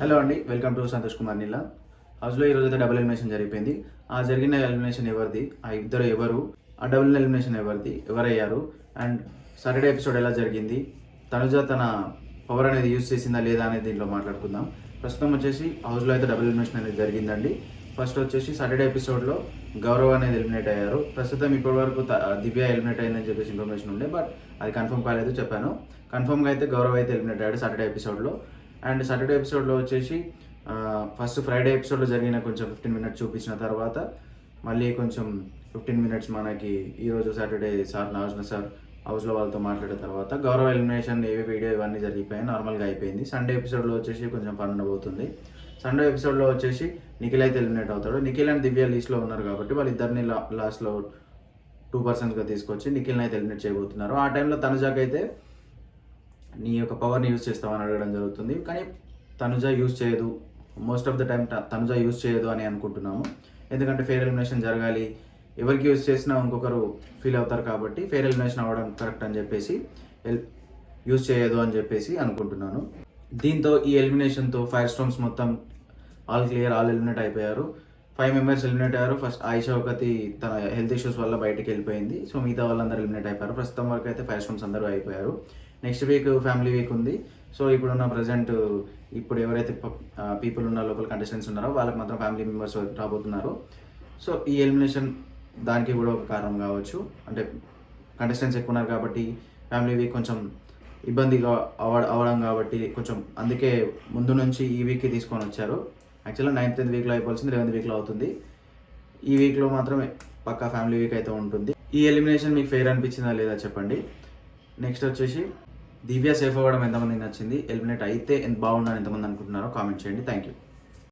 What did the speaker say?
Hello అండి welcome to Santosh Kumar Nilla హౌస్లో ఈరోజు అయితే డబుల్ ఎలిమినేషన్ జరిగిపోయింది. ఆ జరిగిన ఎలిమినేషన్ ఎవరిది? ఆ ఇద్దరు ఎవరు? ఆ డబుల్ ఎలిమినేషన్ ఎవరిది? ఎవరయ్యారు? అండ్ సాటర్డే ఎపిసోడ్ ఎలా జరిగింది? తనుజ తన పవర్ అనేది యూజ్ చేసిందా లేదా అనేది దీంట్లో మాట్లాడుకుందాం. ప్రస్తుతం వచ్చేసి హౌస్లో అయితే డబుల్ ఎలిమినేషన్ అనేది జరిగిందండి. ఫస్ట్ వచ్చేసి సాటర్డే ఎపిసోడ్లో గౌరవ్ అనేది ఎలిమినేట్ అయ్యారు. ప్రస్తుతం ఇప్పటి వరకు దివ్య ఎలిమినేట్ అయిందని చెప్పేసి ఇన్ఫర్మేషన్ ఉండే బట్ అది కన్ఫర్మ్ కాలేదు చెప్పాను. కన్ఫర్మ్గా అయితే గౌరవ్ అయితే ఎలిమినేట్ అయ్యాడు సాటర్డే ఎపిసోడ్లో అండ్ సాటర్డే ఎపిసోడ్లో వచ్చేసి ఫస్ట్ ఫ్రైడే ఎపిసోడ్లో జరిగిన కొంచెం ఫిఫ్టీన్ మినిట్స్ చూపించిన తర్వాత మళ్ళీ కొంచెం ఫిఫ్టీన్ మినిట్స్ మనకి ఈరోజు సాటర్డే సార్ నాగార్జున సార్ హౌస్లో వాళ్ళతో మాట్లాడిన తర్వాత గౌరవ ఎలిమినేషన్ ఏవి వీడియో ఇవన్నీ జరిగిపోయాయి నార్మల్గా అయిపోయింది. సండే ఎపిసోడ్లో వచ్చేసి కొంచెం ఫన్ ఉండబోతుంది. సండే ఎపిసోడ్లో వచ్చేసి నిఖిల్ అయితే ఎలిమినేట్ అవుతాడు. నిఖిల్ అండ్ దివ్య లీస్ట్లో ఉన్నారు కాబట్టి వాళ్ళిద్దరిని లా లాస్ట్లో టూ పర్సన్స్గా తీసుకొచ్చి నిఖిల్ని అయితే ఎలిమినేట్ చేయబోతున్నారు. ఆ టైంలో తనుజాకి అయితే నీ యొక్క పవర్ని యూజ్ చేస్తామని అడగడం జరుగుతుంది. కానీ తనుజ యూజ్ చేయదు. Most of the time Tanuja use చేయదు అని అనుకుంటున్నాము. ఎందుకంటే ఫెయిర్ ఎలిమినేషన్ జరగాలి. ఎవరికి యూజ్ చేసినా ఇంకొకరు ఫీల్ అవుతారు కాబట్టి ఫెయిర్ ఎలిమినేషన్ అవ్వడం కరెక్ట్ అని చెప్పేసి ఎల్ యూజ్ చేయదు అని చెప్పేసి అనుకుంటున్నాను. దీంతో ఈ ఎలిమినేషన్తో ఫైర్ స్టోన్స్ మొత్తం ఆల్ క్లియర్ ఆల్ ఎలిమినేట్ అయిపోయారు. ఫైవ్ మెంబర్స్ ఎలిమినేట్ అయ్యారు. ఫస్ట్ ఆయిషా ఒకటి తన హెల్త్ ఇష్యూస్ వల్ల బయటికి వెళ్ళిపోయింది. సో మిగతా వాళ్ళందరూ ఎలిమినేట్ అయిపోయారు. ప్రస్తుతం వరకు అయితే ఫైవ్ స్టోన్స్ అందరూ అయిపోయారు. నెక్స్ట్ వీక్ ఫ్యామిలీ వీక్ ఉంది. సో ఇప్పుడున్న ప్రజెంట్ ఇప్పుడు ఎవరైతే పీపుల్ ఉన్న లోకల్ కంటెస్టెంట్స్ ఉన్నారో వాళ్ళకి మాత్రం ఫ్యామిలీ మెంబర్స్ రాబోతున్నారు. సో ఈ ఎలిమినేషన్ దానికి కూడా ఒక కారణం కావచ్చు. అంటే కంటెస్టెంట్స్ ఎక్కువ ఉన్నారు కాబట్టి ఫ్యామిలీ వీక్ కొంచెం ఇబ్బందిగా అవ అవడం కాబట్టి కొంచెం అందుకే ముందు నుంచి ఈ వీక్కి తీసుకొని వచ్చారు. యాక్చువల్గా నైన్త్ వీక్లో అయిపోవాల్సింది లెవెన్త్ వీక్లో అవుతుంది. ఈ వీక్లో మాత్రమే పక్కా ఫ్యామిలీ వీక్ అయితే ఉంటుంది. ఈ ఎలిమినేషన్ మీకు ఫెయిర్ అనిపించిందా లేదా చెప్పండి. నెక్స్ట్ వచ్చేసి దివ్య సేఫ్ అవ్వడం ఎంతమందికి నచ్చింది? ఎలిమినేట్ అయితే ఎంత బాగుందని ఎంతమంది అనుకుంటున్నారో కామెంట్ చేయండి. Thank you.